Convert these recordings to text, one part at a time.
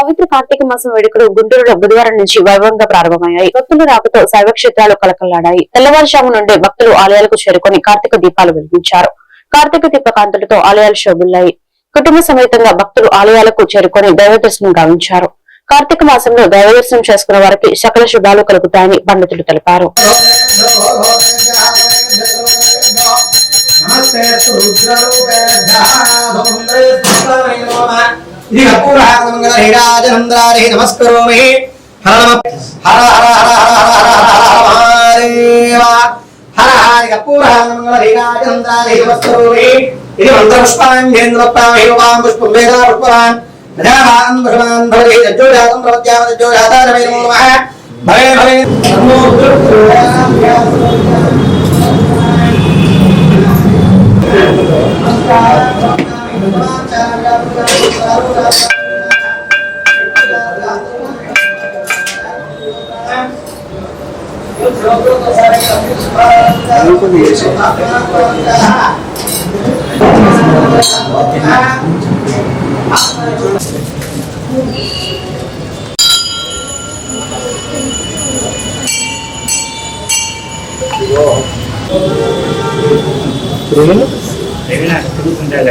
పవిత్ర కార్తీక మాసం వేడుకలు గుంటూరులో బుధవారం నుంచి వైభవంగా ప్రారంభమయ్యాయి. భక్తుల రాకతో శైవక్షేత్రాలు కలకల్లాడాయి తెల్లవారుజాము నుండే భక్తులు ఆలయాలకు చేరుకొని కార్తీక దీపాలు వెలిగించారు. కార్తీక దీప కాంతులతో ఆలయాలు శోభిల్లాయి. కుటుంబ సమేతంగా భక్తులు ఆలయాలకు చేరుకొని దైవ దర్శనం గావించారు. కార్తీక మాసంలో దైవ దర్శనం చేసుకున్న వారికి సకల శుభాలు కలుగుతాయని పండితులు తెలిపారు. నమస్తే ఇది కపూరహారమంగళ హీరాజనంద్రారి నమస్కరోమి హర నమ హర హర హర హర హర హర హర నమస్కరోమి ఇది మంత్రపుష్పాంగేంద్రప్రామే వాం పుష్పం వేద పుష్పవాన్ ప్రజావాన్ పుష్పాన్ భవతి నమో నమః భవే భవే నమో Terima kasih. வெளிநாட்டு புதுக்குண்டல்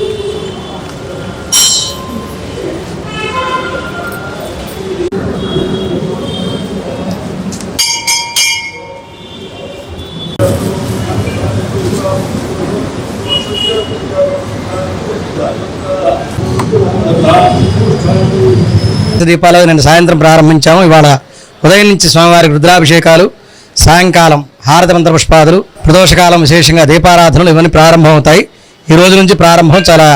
దీపాలు నేను సాయంత్రం ప్రారంభించాము. ఇవాళ ఉదయం నుంచి స్వామివారికి రుద్రాభిషేకాలు సాయంకాలం హారతి మంత్ర పుష్పాదులు ప్రదోషకాలం విశేషంగా దీపారాధనలు ఇవన్నీ ప్రారంభమవుతాయి. ఈ రోజు నుంచి ప్రారంభం చాలా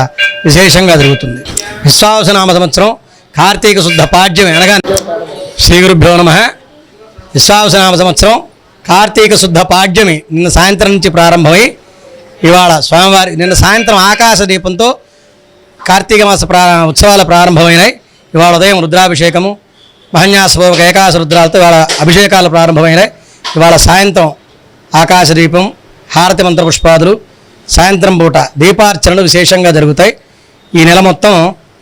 విశేషంగా జరుగుతుంది. విశ్వాసనామ సంవత్సరం కార్తీక శుద్ధ పాడ్యం అనగా శ్రీ గురుభ్యో నమ. విశ్వాసనామ సంవత్సరం కార్తీక శుద్ధ పాడ్యమి నిన్న సాయంత్రం నుంచి ప్రారంభమై ఇవాళ స్వామివారి నిన్న సాయంత్రం ఆకాశ దీపంతో కార్తీక మాస ప్రా ఉత్సవాలు ప్రారంభమైనాయి. ఇవాళ ఉదయం రుద్రాభిషేకము మహన్యాసపూర్వక ఏకాశ రుద్రాలతో ఇవాళ అభిషేకాలు ప్రారంభమైనాయి. ఇవాళ సాయంత్రం ఆకాశదీపం హారతి మంత్ర పుష్పాదులు సాయంత్రం పూట దీపార్చనలు విశేషంగా జరుగుతాయి. ఈ నెల మొత్తం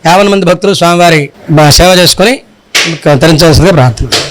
యాభై మంది భక్తులు స్వామివారి సేవ చేసుకొని తరించవలసిందిగా ప్రార్థన